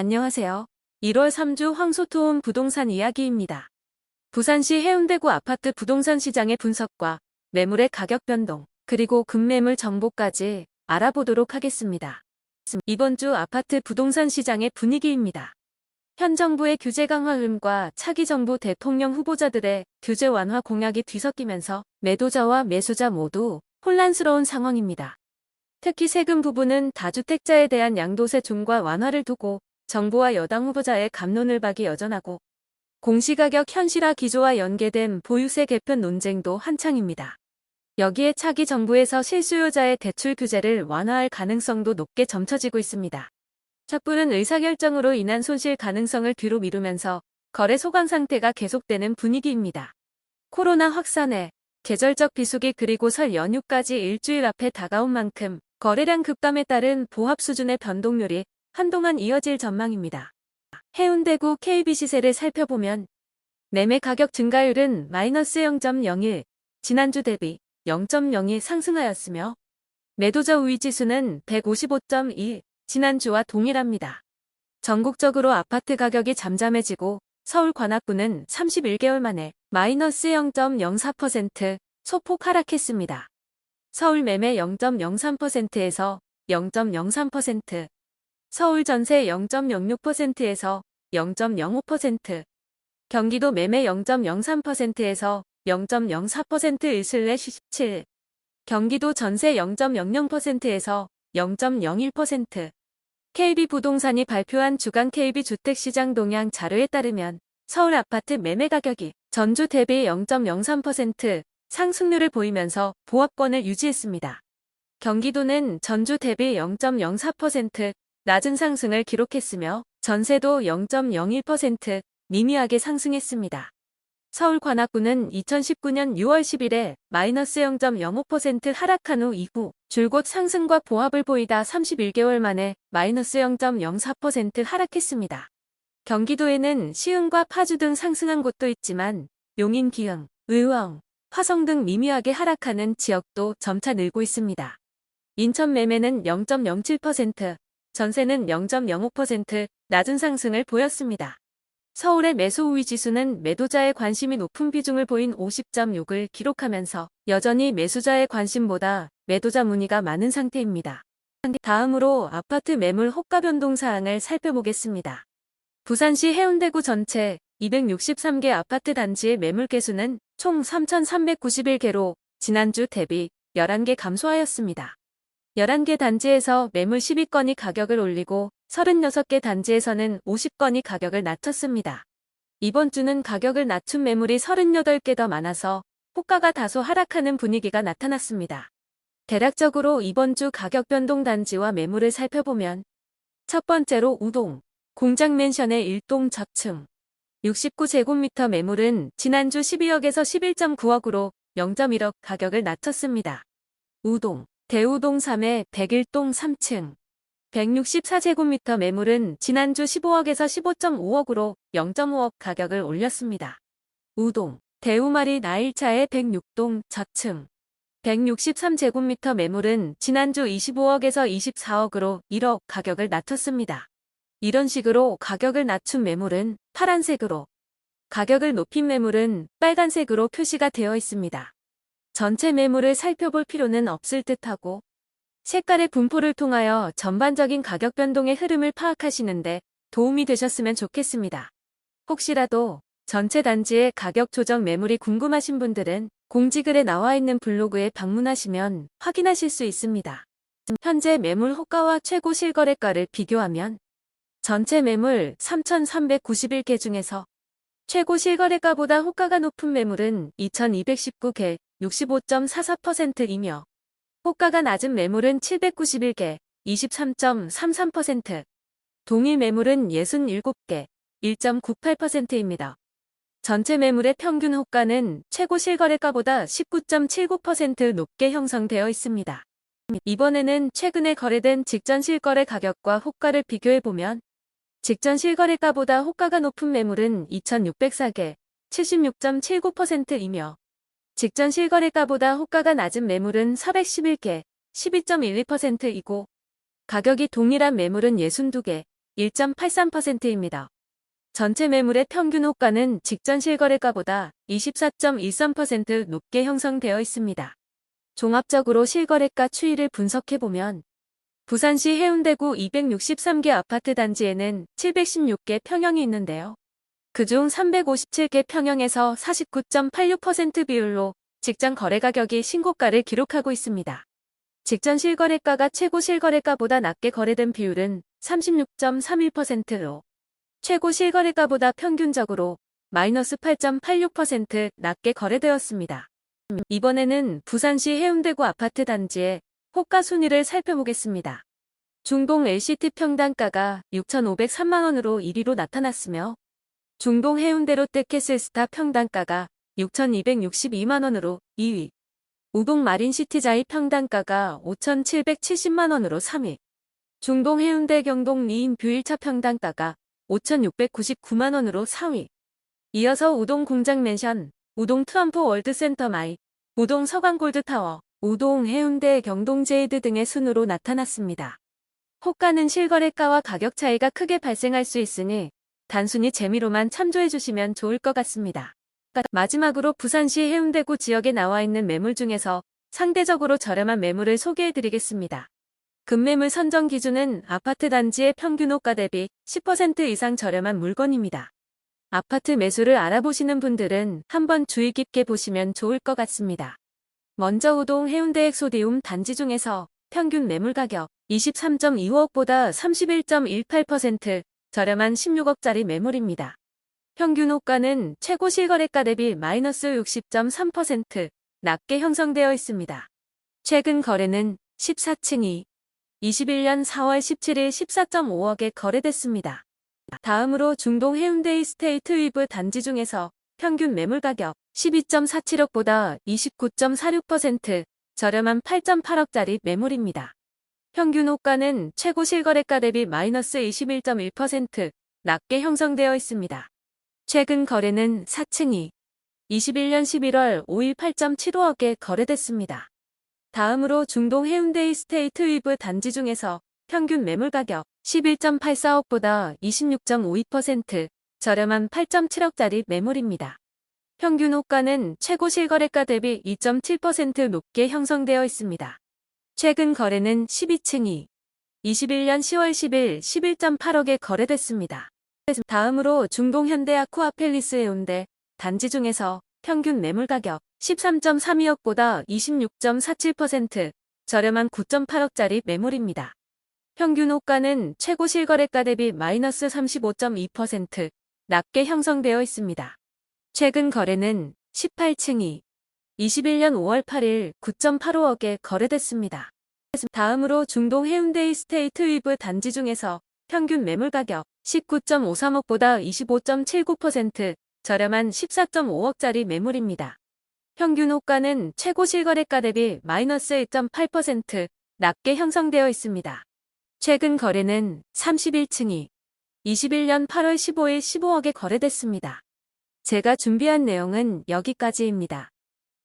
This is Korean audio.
안녕하세요. 1월 3주 황소토움 부동산 이야기입니다. 부산시 해운대구 아파트 부동산 시장의 분석과 매물의 가격 변동, 그리고 급매물 정보까지 알아보도록 하겠습니다. 이번 주 아파트 부동산 시장의 분위기입니다. 현 정부의 규제 강화 흐름과 차기 정부 대통령 후보자들의 규제 완화 공약이 뒤섞이면서 매도자와 매수자 모두 혼란스러운 상황입니다. 특히 세금 부분은 다주택자에 대한 양도세 중과 완화를 두고 정부와 여당 후보자의 감론을 박이 여전하고 공시가격 현실화 기조와 연계된 보유세 개편 논쟁도 한창입니다. 여기에 차기 정부에서 실수요자의 대출 규제를 완화할 가능성도 높게 점쳐지고 있습니다. 섣부른 의사결정으로 인한 손실 가능성을 뒤로 미루면서 거래 소강 상태가 계속되는 분위기입니다. 코로나 확산에 계절적 비수기 그리고 설 연휴까지 일주일 앞에 다가온 만큼 거래량 급감에 따른 보합 수준의 변동률이 한동안 이어질 전망입니다. 해운대구 KB 시세를 살펴보면 매매 가격 증가율은 마이너스 0.01, 지난주 대비 0.02 상승하였으며 매도자 우위 지수는 155.2, 지난주와 동일합니다. 전국적으로 아파트 가격이 잠잠해지고 서울 관악구는 31개월 만에 마이너스 0.04% 소폭 하락했습니다. 서울 매매 0.03%에서 0.03%, 서울 전세 0.06%에서 0.05%, 경기도 매매 0.03%에서 0.04%을/17, 경기도 전세 0.00%에서 0.01%. KB부동산이 발표한 주간 KB주택시장 동향 자료에 따르면 서울 아파트 매매 가격이 전주 대비 0.03% 상승률을 보이면서 보합권을 유지했습니다. 경기도는 전주 대비 0.04% 낮은 상승을 기록했으며 전세도 0.01% 미미하게 상승했습니다. 서울 관악구는 2019년 6월 10일에 마이너스 0.05% 하락한 후 이후 줄곧 상승과 보합을 보이다 31개월 만에 마이너스 0.04% 하락했습니다. 경기도에는 시흥과 파주 등 상승한 곳도 있지만 용인 기흥, 의왕, 화성 등 미미하게 하락하는 지역도 점차 늘고 있습니다. 인천 매매는 0.07%, 전세는 0.05% 낮은 상승을 보였습니다. 서울의 매수 우위 지수는 매도자의 관심이 높은 비중을 보인 50.6을 기록하면서 여전히 매수자의 관심보다 매도자 문의가 많은 상태입니다. 다음으로 아파트 매물 호가 변동 사항을 살펴보겠습니다. 부산시 해운대구 전체 263개 아파트 단지의 매물 개수는 총 3,391개로 지난주 대비 11개 감소하였습니다. 11개 단지에서 매물 12건이 가격을 올리고 36개 단지에서는 50건이 가격을 낮췄습니다. 이번 주는 가격을 낮춘 매물이 38개 더 많아서 호가가 다소 하락하는 분위기가 나타났습니다. 대략적으로 이번 주 가격 변동 단지와 매물을 살펴보면 첫 번째로 우동, 공장 맨션의 1동 저층 69제곱미터 매물은 지난주 12억에서 11.9억으로 0.1억 가격을 낮췄습니다. 우동, 대우동 3의 101동 3층 164제곱미터 매물은 지난주 15억에서 15.5억으로 0.5억 가격을 올렸습니다. 우동, 대우마리 나일차의 106동 저층 163제곱미터 매물은 지난주 25억에서 24억으로 1억 가격을 낮췄습니다. 이런 식으로 가격을 낮춘 매물은 파란색으로, 가격을 높인 매물은 빨간색으로 표시가 되어 있습니다. 전체 매물을 살펴볼 필요는 없을 듯하고 색깔의 분포를 통하여 전반적인 가격 변동의 흐름을 파악하시는데 도움이 되셨으면 좋겠습니다. 혹시라도 전체 단지의 가격 조정 매물이 궁금하신 분들은 공지글에 나와 있는 블로그에 방문하시면 확인하실 수 있습니다. 현재 매물 호가와 최고 실거래가를 비교하면 전체 매물 3,391개 중에서 최고 실거래가보다 호가가 높은 매물은 2,219개 65.44%이며 호가가 낮은 매물은 791개, 23.33%, 동일 매물은 67개, 1.98%입니다. 전체 매물의 평균 호가는 최고 실거래가보다 19.79% 높게 형성되어 있습니다. 이번에는 최근에 거래된 직전 실거래 가격과 호가를 비교해보면 직전 실거래가보다 호가가 높은 매물은 2,604개, 76.79%이며 직전 실거래가보다 호가가 낮은 매물은 411개, 12.12%이고 가격이 동일한 매물은 62개, 1.83%입니다. 전체 매물의 평균 호가는 직전 실거래가보다 24.13% 높게 형성되어 있습니다. 종합적으로 실거래가 추이를 분석해보면 부산시 해운대구 263개 아파트 단지에는 716개 평형이 있는데요. 그중 357개 평형에서 49.86% 비율로 직전 거래 가격이 신고가를 기록하고 있습니다. 직전 실거래가가 최고 실거래가보다 낮게 거래된 비율은 36.31%로 최고 실거래가보다 평균적으로 마이너스 8.86% 낮게 거래되었습니다. 이번에는 부산시 해운대구 아파트 단지의 호가 순위를 살펴보겠습니다. 중동 LCT 평당가가 6,503만원으로 1위로 나타났으며 중동 해운대 롯데캐슬 스타 평당가가 6,262만원으로 2위. 우동 마린시티자이 평당가가 5,770만원으로 3위. 중동 해운대 경동 리인 뷰일차 평당가가 5,699만원으로 4위. 이어서 우동 공장 맨션, 우동 트럼프 월드센터 마이, 우동 서강 골드타워, 우동 해운대 경동 제이드 등의 순으로 나타났습니다. 호가는 실거래가와 가격 차이가 크게 발생할 수 있으니 단순히 재미로만 참조해 주시면 좋을 것 같습니다. 마지막으로 부산시 해운대구 지역에 나와 있는 매물 중에서 상대적으로 저렴한 매물을 소개해 드리겠습니다. 급매물 선정 기준은 아파트 단지의 평균 호가 대비 10% 이상 저렴한 물건입니다. 아파트 매수를 알아보시는 분들은 한번 주의 깊게 보시면 좋을 것 같습니다. 먼저 우동 해운대 엑소디움 단지 중에서 평균 매물 가격 23.25억보다 31.18% 저렴한 16억짜리 매물입니다. 평균 호가는 최고 실거래가 대비 마이너스 60.3% 낮게 형성되어 있습니다. 최근 거래는 14층이 21년 4월 17일 14.5억에 거래됐습니다. 다음으로 중동 해운대 이 스테이트 위브 단지 중에서 평균 매물 가격 12.47억보다 29.46% 저렴한 8.8억짜리 매물입니다. 평균 호가는 최고 실거래가 대비 마이너스 21.1% 낮게 형성되어 있습니다. 최근 거래는 4층이 21년 11월 5일 8.75억에 거래됐습니다. 다음으로 중동 해운대 이 스테이트 위브 단지 중에서 평균 매물 가격 11.84억보다 26.52% 저렴한 8.7억짜리 매물입니다. 평균 호가는 최고 실거래가 대비 2.7% 높게 형성되어 있습니다. 최근 거래는 12층이 21년 10월 10일 11.8억에 거래됐습니다. 다음으로 중동 현대 아쿠아 팰리스 해운대 단지 중에서 평균 매물 가격 13.32억보다 26.47% 저렴한 9.8억짜리 매물입니다. 평균 호가는 최고 실거래가 대비 마이너스 35.2% 낮게 형성되어 있습니다. 최근 거래는 18층이 21년 5월 8일 9.85억에 거래됐습니다. 다음으로 중동 해운대 이 스테이트 위브 단지 중에서 평균 매물 가격 19.53억보다 25.79% 저렴한 14.5억짜리 매물입니다. 평균 호가는 최고 실거래가 대비 마이너스 1.8% 낮게 형성되어 있습니다. 최근 거래는 31층이 21년 8월 15일 15억에 거래됐습니다. 제가 준비한 내용은 여기까지입니다.